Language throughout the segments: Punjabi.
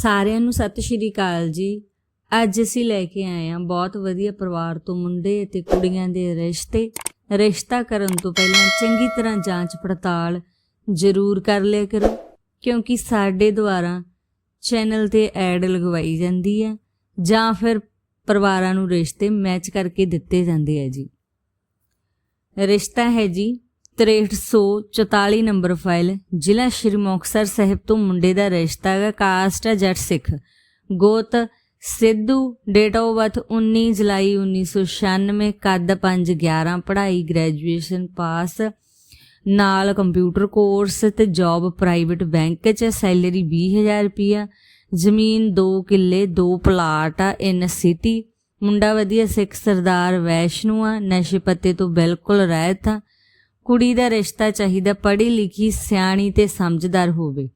ਸਾਰਿਆਂ ਨੂੰ ਸਤਿ ਸ਼੍ਰੀ ਅਕਾਲ ਜੀ। ਅੱਜ ਅਸੀਂ ਲੈ ਕੇ ਆਏ ਹਾਂ ਬਹੁਤ ਵਧੀਆ ਪਰਿਵਾਰ ਤੋਂ ਮੁੰਡੇ ਅਤੇ ਕੁੜੀਆਂ ਦੇ ਰਿਸ਼ਤੇ। ਰਿਸ਼ਤਾ ਕਰਨ ਤੋਂ ਪਹਿਲਾਂ ਚੰਗੀ ਤਰ੍ਹਾਂ ਜਾਂਚ ਪੜਤਾਲ ਜ਼ਰੂਰ ਕਰ ਲਿਆ ਕਰੋ, ਕਿਉਂਕਿ ਸਾਡੇ ਦੁਆਰਾ ਚੈਨਲ ਤੇ ਐਡ ਲਗਵਾਈ ਜਾਂਦੀ ਹੈ ਜਾਂ ਫਿਰ ਪਰਿਵਾਰਾਂ ਨੂੰ ਰਿਸ਼ਤੇ ਮੈਚ ਕਰਕੇ ਦਿੱਤੇ ਜਾਂਦੇ ਆ ਜੀ। ਰਿਸ਼ਤਾ ਹੈ ਜੀ 6344 ਨੰਬਰ ਫਾਈਲ, ਜ਼ਿਲ੍ਹਾ ਸ਼੍ਰੀ ਮੁਕਤਸਰ ਸਾਹਿਬ ਤੋਂ ਮੁੰਡੇ ਦਾ ਰਿਸ਼ਤਾ ਹੈ ਕਾਸਟ ਹੈ ਜੱਟ ਸਿੱਖ। ਗੋਤ ਸਿੱਧੂ ਡੇਟ ਆਫ ਬਰਥ 19 ਜੁਲਾਈ 1996 ਕੱਦ 511 ਪੜ੍ਹਾਈ ਗ੍ਰੈਜੂਏਸ਼ਨ ਪਾਸ ਨਾਲ ਕੰਪਿਊਟਰ ਕੋਰਸ ਤੇ ਜੌਬ ਪ੍ਰਾਈਵੇਟ ਬੈਂਕ 'ਚ ਸੈਲਰੀ 20000 ਰੁਪਿਆ ਜ਼ਮੀਨ 2 ਕਿੱਲੇ 2 ਪਲਾਟ ਆ ਇਨ ਸਿਟੀ ਮੁੰਡਾ ਵਧੀਆ ਸਿੱਖ ਸਰਦਾਰ ਵੈਸ਼ਨੂ ਆ, ਨਸ਼ੇ ਪੱਤੇ ਤੋਂ ਬਿਲਕੁਲ ਰਹਿਤ ਆ। ਕੁੜੀ ਦਾ ਰਿਸ਼ਤਾ ਚਾਹੀਦਾ ਪੜ੍ਹੀ ਲਿਖੀ, ਸਿਆਣੀ ਤੇ ਸਮਝਦਾਰ ਹੋਵੇ।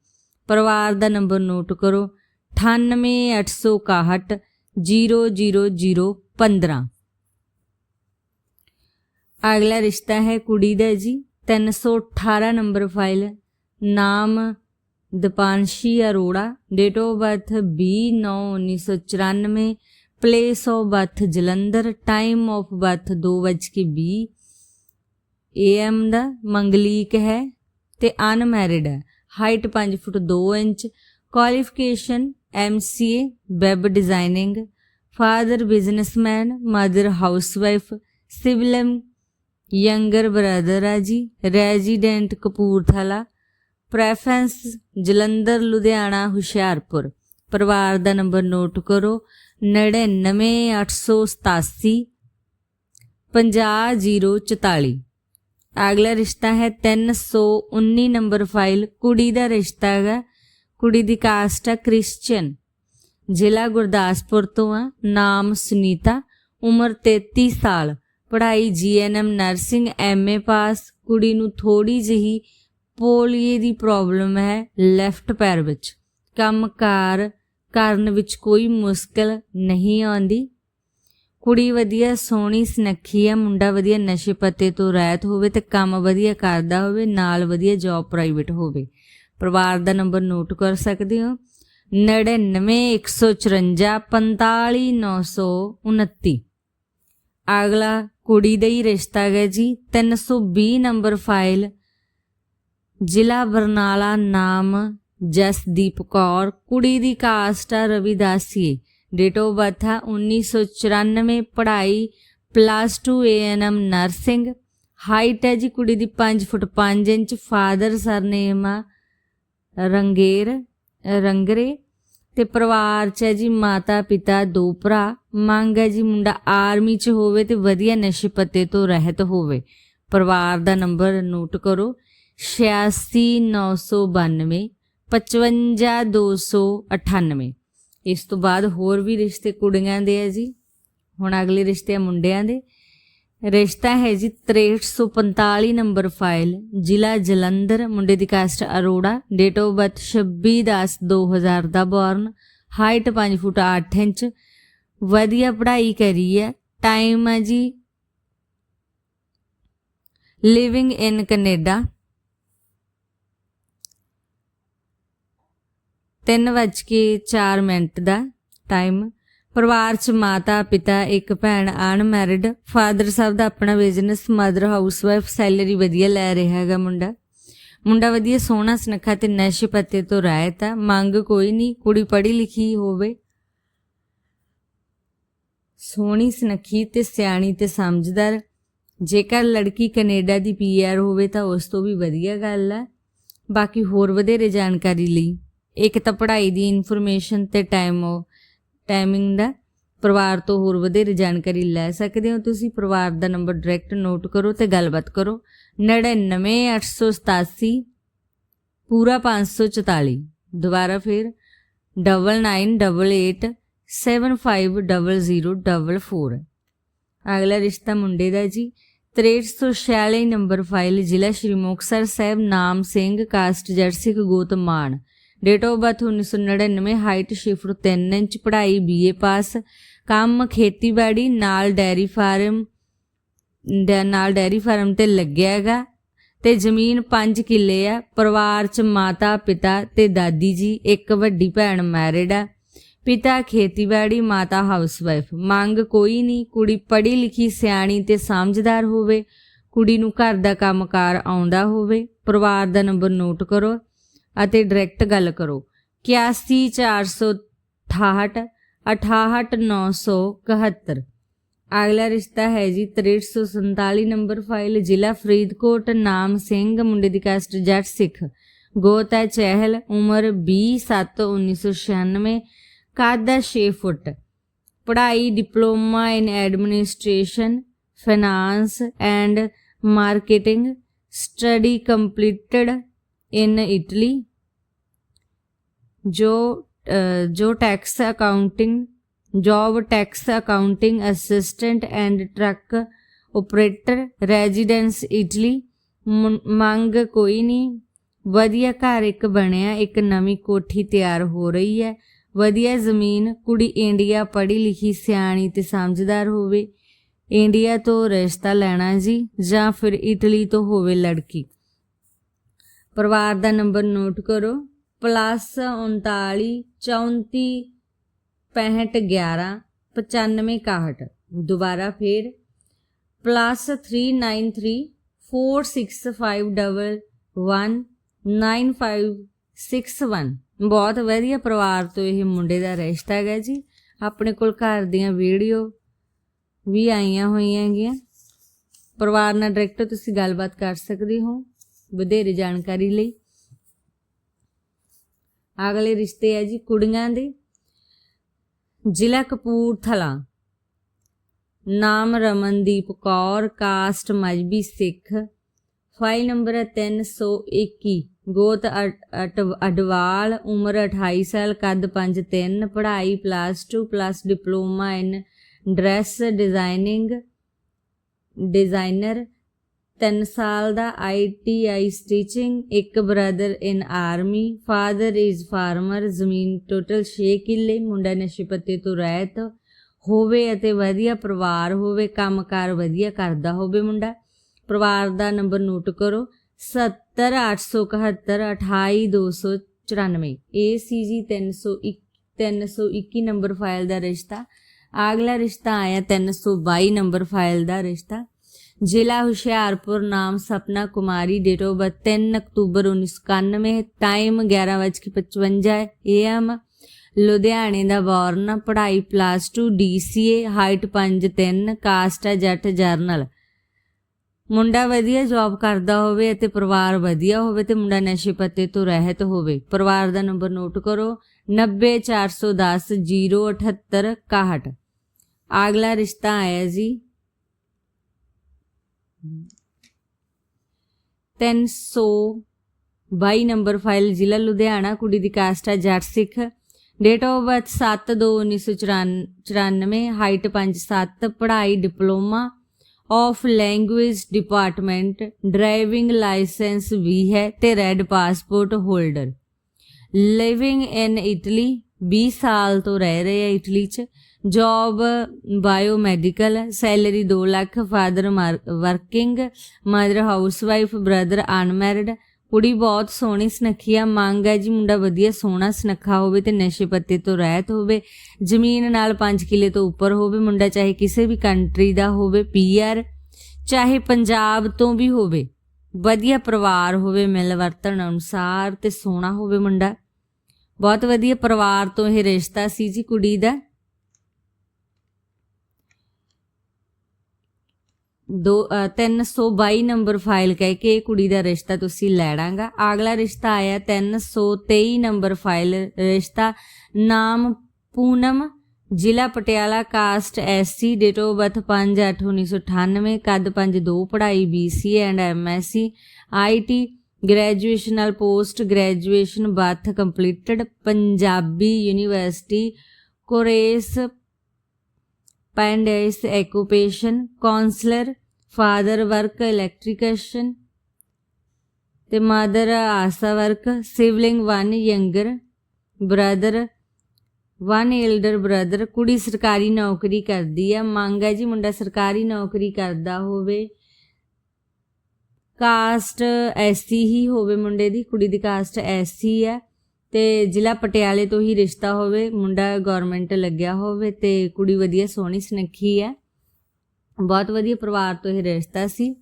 ਪਰਿਵਾਰ ਦਾ ਨੰਬਰ ਨੋਟ ਕਰੋ। 9881 00015 ਅਗਲਾ ਰਿਸ਼ਤਾ ਹੈ ਕੁੜੀ ਦਾ ਜੀ। 318 ਨੰਬਰ ਫਾਈਲ। ਨਾਮ Dapanshi Arora. Date of birth 20/9/1994 place of birth Jalandhar. Time of birth 2:20 AM ਦਾ ਮੰਗਲੀਕ ਹੈ ਤੇ ਅਨਮੈਰਿਡ ਹੈ। Height 5 foot 2 inch qualification MCA web designing father businessman mother housewife ਸਿਵਲਮ younger brother ਆ ਜੀ। Resident Kapurthala preference Jalandhar, Ludhiana, Hoshiarpur. ਪਰਿਵਾਰ ਦਾ ਨੰਬਰ ਨੋਟ ਕਰੋ 99887 50044 ਅਗਲਾ ਰਿਸ਼ਤਾ ਹੈ 319 ਨੰਬਰ ਫਾਈਲ, ਕੁੜੀ ਦਾ ਰਿਸ਼ਤਾ ਹੈਗਾ। ਕੁੜੀ ਦੀ ਕਾਸਟ ਹੈ ਕ੍ਰਿਸਚੀਅਨ ਜ਼ਿਲ੍ਹਾ ਗੁਰਦਾਸਪੁਰ ਤੋਂ ਆ, ਨਾਮ ਸੁਨੀਤਾ, ਉਮਰ 33 ਸਾਲ। ਪੜ੍ਹਾਈ ਜੀਐਨਐਮ ਨਰਸਿੰਗ ਐਮਏ ਪਾਸ। ਕੁੜੀ ਨੂੰ ਥੋੜੀ ਜਿਹੀ ਪੋਲੀਏ ਦੀ ਪ੍ਰੋਬਲਮ ਹੈ ਲੈਫਟ ਪੈਰ ਵਿੱਚ। ਕੰਮਕਾਰ ਕਰਨ ਵਿੱਚ ਕੋਈ ਮੁਸ਼ਕਲ ਨਹੀਂ ਆਉਂਦੀ। ਕੁੜੀ ਵਧੀਆ, ਸੋਹਣੀ, ਸੁਨੱਖੀ ਹੈ ਮੁੰਡਾ ਵਧੀਆ, ਨਸ਼ੇ ਪੱਤੇ ਤੋਂ ਰਹਿਤ ਹੋਵੇ ਤੇ ਕੰਮ ਵਧੀਆ ਕਰਦਾ ਹੋਵੇ, ਨਾਲ ਵਧੀਆ ਜੌਬ ਪ੍ਰਾਈਵੇਟ ਹੋਵੇ। ਪਰਿਵਾਰ ਦਾ ਨੰਬਰ ਨੋਟ ਕਰ ਸਕਦੇ ਹੋ। 9914545929 ਅਗਲਾ ਕੁੜੀ ਦਾ ਹੀ ਰਿਸ਼ਤਾ ਹੈ ਜੀ 320 ਨੰਬਰ ਫਾਈਲ। ਜ਼ਿਲ੍ਹਾ ਬਰਨਾਲਾ ਨਾਮ ਜਸਦੀਪ ਕੌਰ। ਕੁੜੀ ਦੀ ਕਾਸਟ ਆ ਰਵਿਦਾਸੀਏ ਡੇਟ ਆਫ ਬਰਥ ਆ 1994 ਪੜ੍ਹਾਈ ਪਲੱਸ 2 ਏਐਨਐਮ ਨਰਸਿੰਗ ਹਾਈਟ ਹੈ ਜੀ ਕੁੜੀ ਦੀ 5 ਫੁੱਟ 5 ਇੰਚ ਫਾਦਰ ਸਰਨੇਮ ਆ, ਰੰਗੇਰ, ਰੰਗਰੇ, ਤੇ ਪਰਿਵਾਰ ਚ ਹੈ ਜੀ ਮਾਤਾ ਪਿਤਾ ਦੋ ਭਰਾ, ਮੰਗ ਹੈ ਜੀ ਮੁੰਡਾ ਆਰਮੀ ਚ ਹੋਵੇ ਤੇ ਵਧੀਆ ਨਸ਼ੇ ਪੱਤੇ ਤੋਂ ਰਹਿਤ ਹੋਵੇ। ਪਰਿਵਾਰ ਦਾ ਨੰਬਰ ਨੋਟ ਕਰੋ 86992 55298 ਇਸ ਤੋਂ ਬਾਅਦ ਹੋਰ ਵੀ ਰਿਸ਼ਤੇ ਕੁੜੀਆਂ ਦੇ ਆ ਜੀ। ਹੁਣ ਅਗਲੇ ਰਿਸ਼ਤੇ ਆ ਮੁੰਡਿਆਂ ਦੇ। ਰਿਸ਼ਤਾ ਹੈ ਜੀ 6345 ਨੰਬਰ ਫਾਈਲ, ਜ਼ਿਲ੍ਹਾ ਜਲੰਧਰ, ਮੁੰਡੇ ਦੀ caste Arora date of birth 26/10/2000 ਦਾ ਬੋਰਨ ਹਾਈਟ 5 ਫੁੱਟ 8 ਇੰਚ, ਵਧੀਆ ਪੜ੍ਹਾਈ ਕਰੀ ਹੈ ਟਾਈਮ ਹੈ ਜੀ ਲਿਵਿੰਗ ਇਨ ਕੈਨੇਡਾ 3:04 ਮਿੰਟ ਦਾ ਟਾਈਮ ਪਰਿਵਾਰ ਚ ਮਾਤਾ, ਪਿਤਾ, ਇੱਕ ਭੈਣ ਅਨਮੈਰਿਡ ਫਾਦਰ ਸਾਹਿਬ ਦਾ ਆਪਣਾ ਬਿਜ਼ਨਸ ਮਦਰ ਹਾਊਸਵਾਈਫ ਸੈਲਰੀ ਵਧੀਆ ਲੈ ਰਿਹਾ ਹੈਗਾ ਮੁੰਡਾ। ਮੁੰਡਾ ਵਧੀਆ ਸੋਹਣਾ ਸੁਨੱਖਾ ਤੇ ਨਸ਼ੇ ਪੱਤੇ ਤੋਂ ਰਾਇਤ ਆ। ਮੰਗ ਕੋਈ ਨਹੀਂ, ਕੁੜੀ ਪੜ੍ਹੀ ਲਿਖੀ ਹੋਵੇ। ਸੋਹਣੀ, ਸੁਨੱਖੀ ਤੇ ਸਿਆਣੀ ਤੇ ਸਮਝਦਾਰ। ਜੇਕਰ ਲੜਕੀ ਕੈਨੇਡਾ ਦੀ ਪੀਆਰ ਹੋਵੇ ਤਾਂ ਉਸ ਤੋਂ ਵੀ ਵਧੀਆ ਗੱਲ ਹੈ ਬਾਕੀ ਹੋਰ ਵਧੇਰੇ ਜਾਣਕਾਰੀ ਲਈ। ਇੱਕ ਤਾਂ ਪੜ੍ਹਾਈ ਦੀ ਇਨਫੋਰਮੇਸ਼ਨ ਤੇ ਟਾਈਮ ਟਾਈਮਿੰਗ ਦਾ ਪਰਿਵਾਰ ਤੋਂ ਹੋਰ ਵਧੇਰੇ ਜਾਣਕਾਰੀ ਲੈ ਸਕਦੇ ਹੋ ਤੁਸੀਂ। ਪਰਿਵਾਰ ਦਾ ਨੰਬਰ ਡਾਇਰੈਕਟ ਨੋਟ ਕਰੋ ਤੇ ਗੱਲਬਾਤ ਕਰੋ। 99887 ਪੂਰਾ 544 ਦੁਬਾਰਾ ਫਿਰ 9988750044 ਅਗਲਾ ਰਿਸ਼ਤਾ ਮੁੰਡੇ ਦਾ ਜੀ। 6346 ਨੰਬਰ ਫਾਈਲ ਜ਼ਿਲ੍ਹਾ ਸ਼੍ਰੀ ਮੁਕਤਸਰ ਸਾਹਿਬ, ਨਾਮ ਸਿੰਘ ਕਾਸਟ ਜਰਸਿਕ ਗੋਤ Maan date of birth 1999 height 6 foot 3 inch ਪੜ੍ਹਾਈ ਬੀਏ ਪਾਸ ਕੰਮ ਖੇਤੀਬਾੜੀ ਨਾਲ ਡੈਰੀ ਫਾਰਮ ਦੇ ਨਾਲ ਡੈਰੀ ਫਾਰਮ ਤੇ ਲੱਗਿਆ ਹੈਗਾ ਤੇ ਜ਼ਮੀਨ 5 ਕਿੱਲੇ ਆ ਪਰਿਵਾਰ 'ਚ ਮਾਤਾ ਪਿਤਾ ਤੇ ਦਾਦੀ ਜੀ ਇੱਕ ਵੱਡੀ ਭੈਣ ਮੈਰਿਡ ਆ ਪਿਤਾ ਖੇਤੀਬਾੜੀ ਮਾਤਾ ਹਾਊਸਵਾਈਫ ਮੰਗ ਕੋਈ ਨਹੀਂ ਕੁੜੀ ਪੜ੍ਹੀ ਲਿਖੀ ਸਿਆਣੀ ਤੇ ਸਮਝਦਾਰ ਹੋਵੇ ਕੁੜੀ ਨੂੰ ਘਰ ਦਾ ਕੰਮਕਾਰ ਆਉਂਦਾ ਹੋਵੇ ਪਰਿਵਾਰ ਦਾ ਨੰਬਰ ਨੋਟ ਕਰੋ ਅਤੇ ਡਾਇਰੈਕਟ ਗੱਲ ਕਰੋ। 81468 68971 ਅਗਲਾ ਰਿਸ਼ਤਾ ਹੈ ਜੀ 6347 ਨੰਬਰ ਫਾਈਲ, ਜ਼ਿਲ੍ਹਾ ਫਰੀਦਕੋਟ, ਨਾਮ ਸਿੰਘ, ਮੁੰਡੇ ਦੀ ਕਾਸਟ ਜੱਟ ਸਿੱਖ। ਗੋਤ ਹੈ ਚਹਿਲ, ਉਮਰ 20/7/1996 ਕੱਦ ਹੈ 6 ਫੁੱਟ। ਪੜ੍ਹਾਈ, diploma in administration, finance and marketing, study completed in Italy ਜੋ ਜੋ tax accounting job tax accounting assistant and truck operator residence Italy ਮੰਗ ਕੋਈ ਨਹੀਂ ਵਧੀਆ ਘਰ ਇੱਕ ਬਣਿਆ, ਇੱਕ ਨਵੀਂ ਕੋਠੀ ਤਿਆਰ ਹੋ ਰਹੀ ਹੈ। ਵਧੀਆ ਜ਼ਮੀਨ, ਕੁੜੀ ਇੰਡੀਆ ਪੜ੍ਹੀ ਲਿਖੀ, ਸਿਆਣੀ ਤੇ ਸਮਝਦਾਰ ਹੋਵੇ। ਇੰਡੀਆ ਤੋਂ ਰਿਸ਼ਤਾ ਲੈਣਾ ਜੀ ਜਾਂ ਫਿਰ ਇਟਲੀ ਤੋਂ ਹੋਵੇ ਲੜਕੀ। ਪਰਿਵਾਰ ਦਾ ਨੰਬਰ ਨੋਟ ਕਰੋ। ਪਲੱਸ 39 34 65 11 95 61 ਦੁਬਾਰਾ ਫੇਰ। ਪਲੱਸ 393 4651 9561 ਬਹੁਤ ਵਧੀਆ ਪਰਿਵਾਰ ਤੋਂ ਇਹ ਮੁੰਡੇ ਦਾ ਰਿਸ਼ਤਾ ਹੈਗਾ ਜੀ। ਆਪਣੇ ਕੋਲ ਘਰ ਦੀਆਂ ਵੀਡੀਓ ਵੀ ਆਈਆਂ ਹੋਈਆਂ ਹੈਗੀਆਂ। ਪਰਿਵਾਰ ਨਾਲ ਡਾਇਰੈਕਟ ਤੁਸੀਂ ਗੱਲਬਾਤ ਕਰ ਸਕਦੇ ਹੋ। ਵਧੇਰੇ ਜਾਣਕਾਰੀ ਲਈ। ਅਗਲੇ ਰਿਸ਼ਤੇ ਹੈ ਜੀ ਕੁੜੀਆਂ ਦੇ। ਜ਼ਿਲ੍ਹਾ ਕਪੂਰਥਲਾ। ਨਾਮ Ramandeep Kaur, caste Mazhabi Sikh. File number ਹੈ 321 ਗੋਤ ਅਟ- ਅਟ- ਅਡਵਾਲ, ਉਮਰ 28 ਸਾਲ, ਕੱਦ 5'3 ਪੜ੍ਹਾਈ plus 2 plus diploma in dress designing designer 3 ਸਾਲ ਦਾ ਆਈਟੀਆਈ ਸਟਿਚਿੰਗ, ਇੱਕ brother in army, father is farmer, ਜ਼ਮੀਨ ਟੋਟਲ 6 ਕਿੱਲੇ, ਮੁੰਡਾ ਨਸ਼ੇ ਪੱਤੇ ਤੋਂ ਰਹਿਤ ਹੋਵੇ ਅਤੇ ਵਧੀਆ ਪਰਿਵਾਰ ਹੋਵੇ, ਕੰਮਕਾਰ ਵਧੀਆ ਕਰਦਾ ਹੋਵੇ ਮੁੰਡਾ। ਪਰਿਵਾਰ ਦਾ ਨੰਬਰ ਨੋਟ ਕਰੋ 70871 28294 ਇਹ ਸੀ ਜੀ 301 321 ਨੰਬਰ ਫਾਈਲ ਦਾ ਰਿਸ਼ਤਾ। ਅਗਲਾ ਰਿਸ਼ਤਾ ਆਇਆ 322 ਨੰਬਰ ਫਾਈਲ ਦਾ ਰਿਸ਼ਤਾ। ਜ਼ਿਲ੍ਹਾ ਹੁਸ਼ਿਆਰਪੁਰ ਨਾਮ Sapna Kumari date of birth 3 ਅਕਤੂਬਰ 1991 ਟਾਈਮ 11:55 ਏਐਮ ਲੁਧਿਆਣੇ ਦਾ ਬੌਰਨ, ਪੜ੍ਹਾਈ ਪਲੱਸ 2 ਡੀਸੀਏ ਹਾਈਟ 5'3 ਕਾਸਟ ਹੈ ਜੱਟ ਜਰਨਲ। ਮੁੰਡਾ ਵਧੀਆ ਜੌਬ ਕਰਦਾ ਹੋਵੇ ਅਤੇ ਪਰਿਵਾਰ ਵਧੀਆ ਹੋਵੇ ਤੇ ਮੁੰਡਾ ਨਸ਼ੇ ਪੱਤੇ ਤੋਂ ਰਹਿਤ ਹੋਵੇ। ਪਰਿਵਾਰ ਦਾ ਨੰਬਰ ਨੋਟ ਕਰੋ 90410 078 61 ਅਗਲਾ ਰਿਸ਼ਤਾ ਆਇਆ ਜੀ 322 ਨੰਬਰ ਫਾਈਲ ਜ਼ਿਲ੍ਹਾ ਲੁਧਿਆਣਾ, ਕੁੜੀ ਦੀ ਕਾਸਟ ਹੈ Jatt Sikh. Date of birth 7/2/1994 height 5'7 ਪੜ੍ਹਾਈ diploma of language department driving licence ਵੀ ਹੈ ਤੇ red passport holder living in Italy 20 ਸਾਲ ਤੋਂ ਰਹਿ ਰਹੇ ਆ ਇਟਲੀ 'ਚ। Job biomedical salary 2 lakh father working mother housewife brother unmarried ਕੁੜੀ ਬਹੁਤ ਸੋਹਣੀ ਸੁਨੱਖੀ ਆ, ਮੰਗ ਹੈ ਜੀ ਮੁੰਡਾ ਵਧੀਆ ਸੋਹਣਾ ਸੁਨੱਖਾ ਹੋਵੇ ਤੇ ਨਸ਼ੇ ਪੱਤੇ ਤੋਂ ਰਹਿਤ ਹੋਵੇ, ਜ਼ਮੀਨ ਨਾਲ 5 ਕਿੱਲੇ ਤੋਂ ਉੱਪਰ ਹੋਵੇ, ਮੁੰਡਾ ਚਾਹੇ ਕਿਸੇ ਵੀ ਕੰਟਰੀ ਦਾ ਹੋਵੇ ਪੀਆਰ ਚਾਹੇ ਪੰਜਾਬ ਤੋਂ ਵੀ ਹੋਵੇ, ਵਧੀਆ ਪਰਿਵਾਰ ਹੋਵੇ, ਮਿਲ ਵਰਤਣ ਅਨੁਸਾਰ ਤੇ ਸੋਹਣਾ ਹੋਵੇ ਮੁੰਡਾ। ਬਹੁਤ ਵਧੀਆ ਪਰਿਵਾਰ ਤੋਂ ਇਹ ਰਿਸ਼ਤਾ ਸੀ ਜੀ ਕੁੜੀ ਦਾ। ਦੋ ਅ, 322 ਨੰਬਰ ਫਾਈਲ ਕਹਿ ਕੇ ਇਹ ਕੁੜੀ ਦਾ ਰਿਸ਼ਤਾ ਤੁਸੀਂ ਲੈਣਾਗਾ ਅਗਲਾ ਰਿਸ਼ਤਾ ਆਇਆ 323 ਨੰਬਰ ਫਾਈਲ ਰਿਸ਼ਤਾ। ਨਾਮ ਪੂਨਮ ਜ਼ਿਲ੍ਹਾ Patiala caste SC date of birth 5/8/1998 ਕੱਦ 5'2 ਪੜ੍ਹਾਈ BCA ਐਂਡ MSc IT graduation post graduation birth completed Punjabi university correspondence occupation counsellor father work electrician ਤੇ mother ASHA work sibling 1 younger brother one elder brother ਕੁੜੀ ਸਰਕਾਰੀ ਨੌਕਰੀ ਕਰਦੀ ਆ, ਮੰਗ ਹੈ ਜੀ ਮੁੰਡਾ ਸਰਕਾਰੀ ਨੌਕਰੀ ਕਰਦਾ ਹੋਵੇ। ਕਾਸਟ ਐਸੀ ਹੀ ਹੋਵੇ ਮੁੰਡੇ ਦੀ, ਕੁੜੀ ਦੀ ਕਾਸਟ ਐਸੀ ਹੈ। ਤੇ ਜ਼ਿਲ੍ਹਾ ਪਟਿਆਲੇ ਤੋਂ ਹੀ ਰਿਸ਼ਤਾ ਹੋਵੇ, ਮੁੰਡਾ ਗਵਰਨਮੈਂਟ ਲੱਗਿਆ ਹੋਵੇ ਤੇ ਕੁੜੀ ਵਧੀਆ ਸੋਹਣੀ ਸੁਨੱਖੀ ਹੈ। ਬਹੁਤ ਵਧੀਆ ਪਰਿਵਾਰ ਤੋਂ ਇਹ ਰਿਸ਼ਤਾ ਸੀ।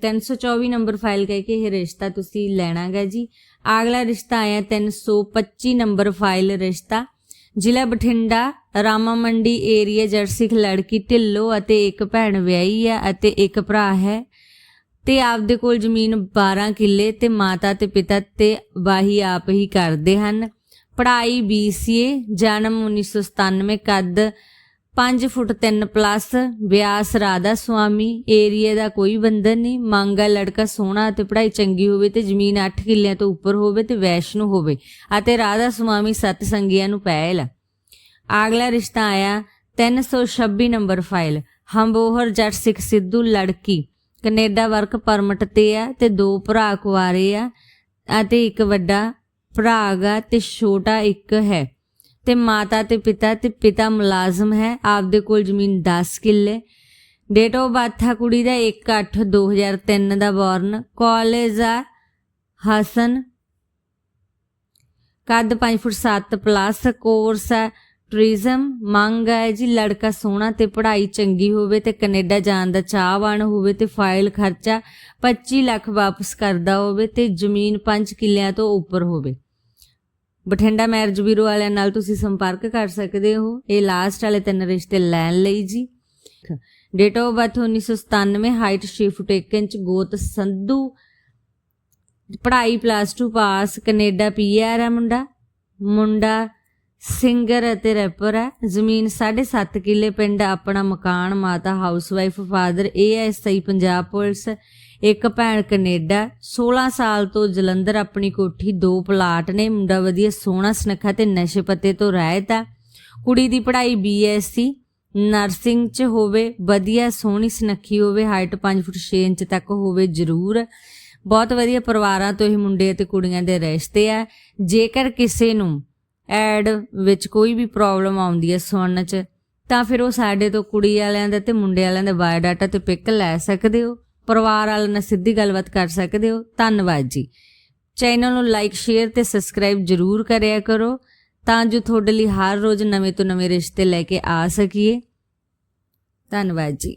324 ਨੰਬਰ ਫਾਈਲ ਕਹਿ ਕੇ ਇਹ ਰਿਸ਼ਤਾ ਤੁਸੀਂ ਲੈਣਾਗਾ ਜੀ। ਅਗਲਾ ਰਿਸ਼ਤਾ ਆਇਆ 325 ਨੰਬਰ ਫਾਈਲ ਰਿਸ਼ਤਾ। ਜ਼ਿਲ੍ਹਾ ਬਠਿੰਡਾ ਰਾਮਾ ਮੰਡੀ ਏਰੀਆ ਜਰਸਿਕ ਲੜਕੀ ਢਿੱਲੋ ਅਤੇ ਇੱਕ ਭੈਣ ਵਿਆਹੀ ਹੈ ਅਤੇ ਇੱਕ ਭਰਾ ਹੈ। ਤੇ ਆਪਦੇ ਕੋਲ ਜ਼ਮੀਨ 12 ਕਿੱਲੇ ਤੇ ਮਾਤਾ ਤੇ ਪਿਤਾ ਤੇ ਵਾਹੀ ਆਪ ਹੀ ਕਰਦੇ ਹਨ। ਪੜ੍ਹਾਈ BCA ਜਨਮ 1997 ਕੱਦ 5 foot 3 plus Beas Radha Soami area ਦਾ ਕੋਈ ਬੰਧਨ ਨਹੀਂ, ਮੰਗਾ ਲੜਕਾ ਸੋਹਣਾ ਤੇ ਪੜ੍ਹਾਈ ਚੰਗੀ ਹੋਵੇ ਤੇ ਜ਼ਮੀਨ 8 ਕਿੱਲਿਆਂ ਤੋਂ ਉੱਪਰ ਹੋਵੇ ਤੇ ਵੈਸ਼ਨੂ ਹੋਵੇ ਅਤੇ ਰਾਧਾ ਸੁਆਮੀ ਸੱਤ ਸੰਗੀਆਂ ਨੂੰ ਪੈਲ। ਅਗਲਾ ਰਿਸ਼ਤਾ ਆਇਆ 326 ਨੰਬਰ ਫਾਈਲ। ਹੰਬੋਹਰ ਜੱਟ ਸਿੱਖ ਸਿੱਧੂ ਲੜਕੀ। ਕੈਨੇਡਾ ਵਰਕ ਪਰਮਿਟ ਤੇ ਆ ਤੇ ਦੋ ਭਰਾ ਕੁਆਰੇ ਆ, ਅਤੇ ਇੱਕ ਵੱਡਾ ਭਰਾ ਗਾ ਤੇ ਛੋਟਾ ਇੱਕ ਹੈ। ਤੇ ਮਾਤਾ ਤੇ ਪਿਤਾ ਤੇ ਪਿਤਾ ਮੁਲਾਜ਼ਮ ਹੈ, ਆਪਦੇ ਕੋਲ ਜ਼ਮੀਨ 10 ਕਿੱਲੇ। ਡੇਟ ਆਫ ਬਰਥ ਆ ਕੁੜੀ ਦਾ 1/8/2003 ਦਾ ਬੌਰਨ ਕਾਲਜ ਆ ਹਸਨ। ਕੱਦ 5 ਫੁੱਟ 7 ਪਲੱਸ ਕੋਰਸ ਹੈ ਟੂਰਿਜ਼ਮ ਮੰਗ ਹੈ ਜੀ, ਲੜਕਾ ਸੋਹਣਾ ਤੇ ਪੜ੍ਹਾਈ ਚੰਗੀ ਹੋਵੇ ਤੇ ਕੈਨੇਡਾ ਜਾਣ ਦਾ ਚਾਹਵਾਨ ਹੋਵੇ ਤੇ ਫਾਈਲ ਖਰਚਾ 25 ਲੱਖ ਵਾਪਸ ਕਰਦਾ ਹੋਵੇ ਤੇ ਜ਼ਮੀਨ 5 ਕਿੱਲਿਆਂ ਤੋਂ ਉੱਪਰ ਹੋਵੇ। ਬਠਿੰਡਾ ਮੈਰਿਜ ਬਿਊਰੋ ਵਾਲਿਆਂ ਨਾਲ ਤੁਸੀਂ ਸੰਪਰਕ ਕਰ ਸਕਦੇ ਹੋ। ਇਹ ਲਾਸਟ ਵਾਲੇ ਤਿੰਨ ਰਿਸ਼ਤੇ ਲੈਣ ਲਈ ਜੀ। Date of birth 1997 height 6 foot 1 inch, ਗੋਤ ਸੰਧੂ। ਪੜ੍ਹਾਈ ਪਲੱਸ 2 ਪਾਸ ਕੈਨੇਡਾ ਪੀਆਰ ਹੈ ਮੁੰਡਾ। ਮੁੰਡਾ ਸਿੰਗਰ ਅਤੇ ਰੈਪਰ ਹੈ। ਜ਼ਮੀਨ 7.5 ਕਿੱਲੇ ਪਿੰਡ ਆਪਣਾ ਮਕਾਨ, ਮਾਤਾ housewife father ASI Punjab police, ਇੱਕ ਭੈਣ ਕੈਨੇਡਾ 16 ਸਾਲ ਤੋਂ ਜਲੰਧਰ ਆਪਣੀ ਕੋਠੀ, ਦੋ ਪਲਾਟ ਨੇ। ਮੁੰਡਾ ਵਧੀਆ ਸੋਹਣਾ, ਸੁਨੱਖਾ ਤੇ ਨਸ਼ੇ ਪੱਤੇ ਤੋਂ ਰਹਿਤ ਆ ਕੁੜੀ ਦੀ ਪੜ੍ਹਾਈ ਬੀਐਸਸੀ ਨਰਸਿੰਗ ਚ ਹੋਵੇ, ਵਧੀਆ, ਸੋਹਣੀ, ਸੁਨੱਖੀ ਹੋਵੇ ਹਾਈਟ 5 ਫੁੱਟ 6 ਇੰਚ ਤੱਕ ਹੋਵੇ, ਜ਼ਰੂਰ। ਬਹੁਤ ਵਧੀਆ ਪਰਿਵਾਰਾਂ ਤੋਂ ਇਹ ਮੁੰਡੇ ਅਤੇ ਕੁੜੀਆਂ ਦੇ ਰਿਸ਼ਤੇ ਆ ਜੇਕਰ ਕਿਸੇ ਨੂੰ ਐਡ ਵਿੱਚ ਕੋਈ ਵੀ ਪ੍ਰੋਬਲਮ ਆਉਂਦੀ ਹੈ ਸੁਣਨ ਚ, ਤਾਂ ਫਿਰ ਉਹ ਸਾਡੇ ਤੋਂ ਕੁੜੀ ਵਾਲਿਆਂ ਦਾ ਤੇ ਮੁੰਡੇ ਵਾਲਿਆਂ ਦਾ ਬਾਇਓਡਾਟਾ ਤੇ ਪਿਕ ਲੈ ਸਕਦੇ ਹੋ। ਪਰਿਵਾਰ ਵਾਲਿਆਂ ਨਾਲ ਸਿੱਧੀ ਗੱਲਬਾਤ ਕਰ ਸਕਦੇ ਹੋ। ਧੰਨਵਾਦ ਜੀ। ਚੈਨਲ ਨੂੰ ਲਾਈਕ ਸ਼ੇਅਰ ਤੇ ਸਬਸਕ੍ਰਾਈਬ ਜਰੂਰ ਕਰਿਆ ਕਰੋ, ਤਾਂ ਜੋ ਤੁਹਾਡੇ ਲਈ ਹਰ ਰੋਜ਼ ਨਵੇਂ ਤੋਂ ਨਵੇਂ ਰਿਸ਼ਤੇ ਲੈ ਕੇ ਆ ਸਕੀਏ। ਧੰਨਵਾਦ ਜੀ।